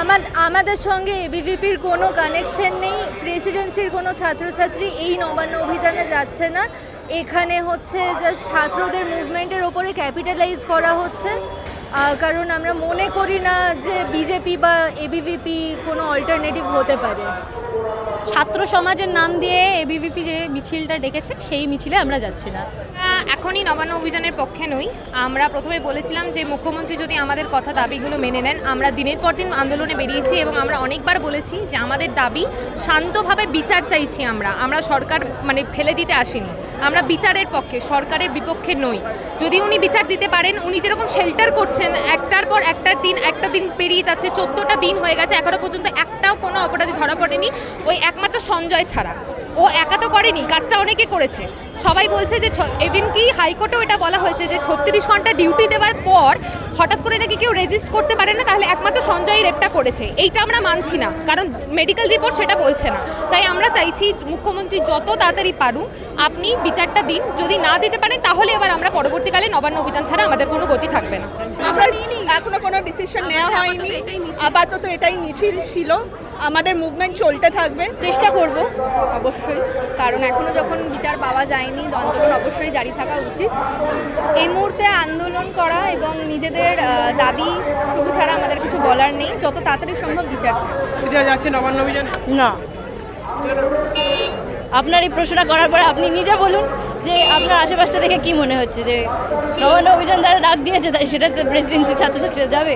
আমাদ আমাদের সঙ্গে এবিভিপির কোনো কানেকশন নেই প্রেসিডেন্সির কোনো ছাত্রছাত্রী, এই নবান্ন অভিযানে যাচ্ছে না। এখানে হচ্ছে জাস্ট ছাত্রদের মুভমেন্টের ওপরে ক্যাপিটালাইজ করা হচ্ছে। কারণ আমরা মনে করি না যে বিজেপি বা এবিভিপি কোনো অল্টারনেটিভ হতে পারে। ছাত্র সমাজের নাম দিয়ে এবিভিপি যে মিছিলটা ডেকেছে সেই মিছিলে আমরা যাচ্ছি না। এখনই নবান্ন অভিযানের পক্ষে নই। আমরা প্রথমে বলেছিলাম যে, মুখ্যমন্ত্রী যদি আমাদের কথা দাবিগুলো মেনে নেন, আমরা দিনের পর দিন আন্দোলনে বেরিয়েছি এবং আমরা অনেকবার বলেছি যে, আমাদের দাবি শান্তভাবে বিচার চাইছি আমরা। আমরা সরকার মানে ফেলে দিতে আসিনি। আমরা বিচারের পক্ষে, সরকারের বিপক্ষে নই। যদি উনি বিচার দিতে পারেন, উনি যেরকম শেল্টার করছেন, একটার পর একটার দিন, একটা দিন পেরিয়ে যাচ্ছে, চোদ্দোটা দিন হয়ে গেছে, এখনও পর্যন্ত একটাও কোনো অপরাধী ধরা পড়েনি। ওই একমাত্র সঞ্জয় ছাড়া। ও একা তো করেনি কাজটা অনেকে করেছে। সবাই বলছে যে এভিন কি হাইকোর্টেও এটা বলা হয়েছে যে ছত্রিশ ঘণ্টা ডিউটি দেওয়ার পর হঠাৎ করে নাকি কেউ রেজিস্ট করতে পারে না তাহলে একমাত্র সঞ্জয় রেপটা করেছে। এইটা আমরা মানছি না কারণ মেডিকেল রিপোর্ট সেটা বলছে না। তাই আমরা চাইছি মুখ্যমন্ত্রী যত তাড়াতাড়ি পারুন আপনি বিচারটা দিন যদি না দিতে পারেন তাহলে এবার আমরা পরবর্তীকালে নবান্ন অভিযান ছাড়া আমাদের কোনো গতি থাকবে না। আমরা এখনও কোনো ডিসিশন নেওয়া হয়নি। আপাতত এটাই মিছিল ছিল। আমাদের মুভমেন্ট চলতে থাকবে। চেষ্টা করব অবশ্যই। কারণ এখনও যখন বিচার পাওয়া যায়নি আন্দোলন অবশ্যই জারি থাকা উচিত। এই মুহূর্তে আন্দোলন করা এবং নিজেদের দাবি দাবিটুকু ছাড়া আমাদের কিছু বলার নেই। যত তাড়াতাড়ি সম্ভব বিচার চাই। যাচ্ছে নবান্ন অভিযানে? না। আপনার এই প্রশ্নটা করার পরে আপনি নিজে বলুন যে আপনার আশেপাশটা দেখে কি মনে হচ্ছে যে নবান্ন অভিযান দ্বারা ডাক দিয়েছে তাই সেটাতে প্রেসিডেন্সি ছাত্রছাত্রীরা যাবে?